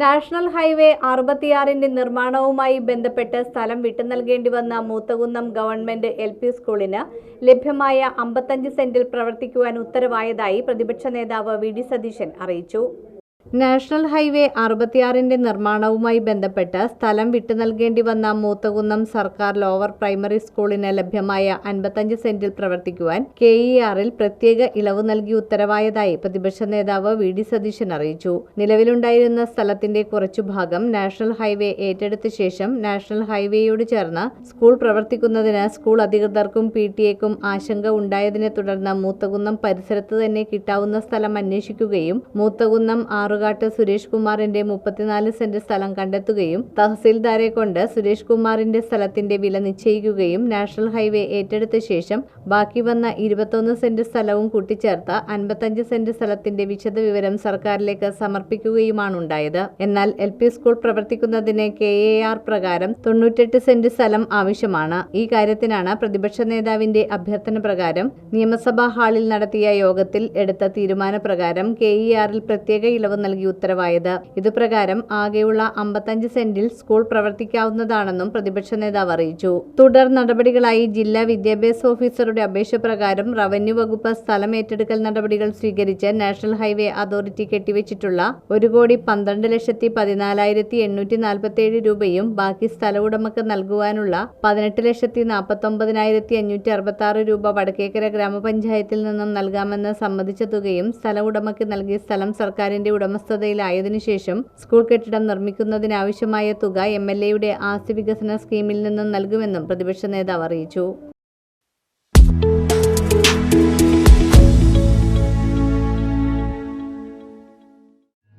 National highway അറുപത്തിയാറിന്റെ നിർമ്മാണവുമായി ബന്ധപ്പെട്ട് സ്ഥലം വിട്ടു നൽകേണ്ടി വന്ന മൂത്തകുന്നം ഗവൺമെന്റ് എൽ പി സ്കൂളിന് ലഭ്യമായ അമ്പത്തഞ്ച് സെന്റിൽ പ്രവർത്തിക്കുവാൻ ഉത്തരവായതായി പ്രതിപക്ഷ നേതാവ് വി ഡി സതീശൻ അറിയിച്ചു. നാഷണൽ ഹൈവേ അറുപത്തിയാറിന്റെ നിർമ്മാണവുമായി ബന്ധപ്പെട്ട് സ്ഥലം വിട്ടു നൽകേണ്ടി വന്ന മൂത്തകുന്നം സർക്കാർ ലോവർ പ്രൈമറി സ്കൂളിന് ലഭ്യമായ അൻപത്തഞ്ച് സെന്റിൽ പ്രവർത്തിക്കുവാൻ കെ ഇ ആറിൽ പ്രത്യേക ഇളവ് നൽകി ഉത്തരവായതായി പ്രതിപക്ഷ നേതാവ് വി ഡി സതീശൻ അറിയിച്ചു. നിലവിലുണ്ടായിരുന്ന സ്ഥലത്തിന്റെ കുറച്ചു ഭാഗം നാഷണൽ ഹൈവേ ഏറ്റെടുത്ത ശേഷം നാഷണൽ ഹൈവേയോട് ചേർന്ന് സ്കൂൾ പ്രവർത്തിക്കുന്നതിന് സ്കൂൾ അധികൃതർക്കും പി ടി എക്കും ആശങ്ക ഉണ്ടായതിനെ തുടർന്ന് മൂത്തകുന്നം പരിസരത്ത് തന്നെ കിട്ടാവുന്ന സ്ഥലം അന്വേഷിക്കുകയും മൂത്തകുന്നം ആറുകാട്ട് സുരേഷ് കുമാറിന്റെ മുപ്പത്തിനാല് സെന്റ് സ്ഥലം കണ്ടെത്തുകയും തഹസീൽദാരെ കൊണ്ട് സുരേഷ് കുമാറിന്റെ സ്ഥലത്തിന്റെ വില നിശ്ചയിക്കുകയും നാഷണൽ ഹൈവേ ഏറ്റെടുത്ത ശേഷം ബാക്കി വന്ന ഇരുപത്തൊന്ന് സെന്റ് സ്ഥലവും കൂട്ടിച്ചേർത്ത അൻപത്തഞ്ച് സെന്റ് സ്ഥലത്തിന്റെ വിശദവിവരം സർക്കാരിലേക്ക് സമർപ്പിക്കുകയുമാണുണ്ടായത്. എന്നാൽ എൽ പി സ്കൂൾ പ്രവർത്തിക്കുന്നതിന് കെ എ ആർ പ്രകാരം തൊണ്ണൂറ്റെട്ട് സെന്റ് സ്ഥലം ആവശ്യമാണ്. ഈ കാര്യത്തിനാണ് പ്രതിപക്ഷ നേതാവിന്റെ അഭ്യർത്ഥന പ്രകാരം നിയമസഭാ ഹാളിൽ നടത്തിയ യോഗത്തിൽ എടുത്ത തീരുമാനപ്രകാരം കെ ഇ ആറിൽ പ്രത്യേക ഇളവ് നൽകി ഉത്തരവായത്. ഇതുപ്രകാരം ആകെയുള്ള അമ്പത്തഞ്ച് സെന്റിൽ സ്കൂൾ പ്രവർത്തിക്കാവുന്നതാണെന്നും പ്രതിപക്ഷ നേതാവ് അറിയിച്ചു. തുടർ നടപടികളായി ജില്ലാ വിദ്യാഭ്യാസ ഓഫീസറുടെ അപേക്ഷ പ്രകാരം റവന്യൂ വകുപ്പ് സ്ഥലം ഏറ്റെടുക്കൽ നടപടികൾ സ്വീകരിച്ച് നാഷണൽ ഹൈവേ അതോറിറ്റി കെട്ടിവെച്ചിട്ടുള്ള ഒരു കോടി പന്ത്രണ്ട് ലക്ഷത്തി പതിനാലായിരത്തി എണ്ണൂറ്റി നാൽപ്പത്തി ഏഴ് രൂപയും ബാക്കി സ്ഥല ഉടമക്ക് നൽകുവാനുള്ള പതിനെട്ട് ലക്ഷത്തി നാൽപ്പത്തൊമ്പതിനായിരത്തി അഞ്ഞൂറ്റി അറുപത്തി ആറ് രൂപ വടക്കേക്കര ഗ്രാമപഞ്ചായത്തിൽ നിന്നും നൽകാമെന്ന് സമ്മതിച്ച തുകയും സ്ഥല ഉടമയ്ക്ക് നൽകിയ സ്ഥലം സർക്കാരിന്റെ ഉടമസ്ഥതയിലായതിനു ശേഷം സ്കൂൾ കെട്ടിടം നിർമ്മിക്കുന്നതിനാവശ്യമായ തുക എം എൽ എയുടെ ആസ്തി വികസന സ്കീമിൽ നിന്നും നൽകുമെന്നും പ്രതിപക്ഷ നേതാവ് അറിയിച്ചു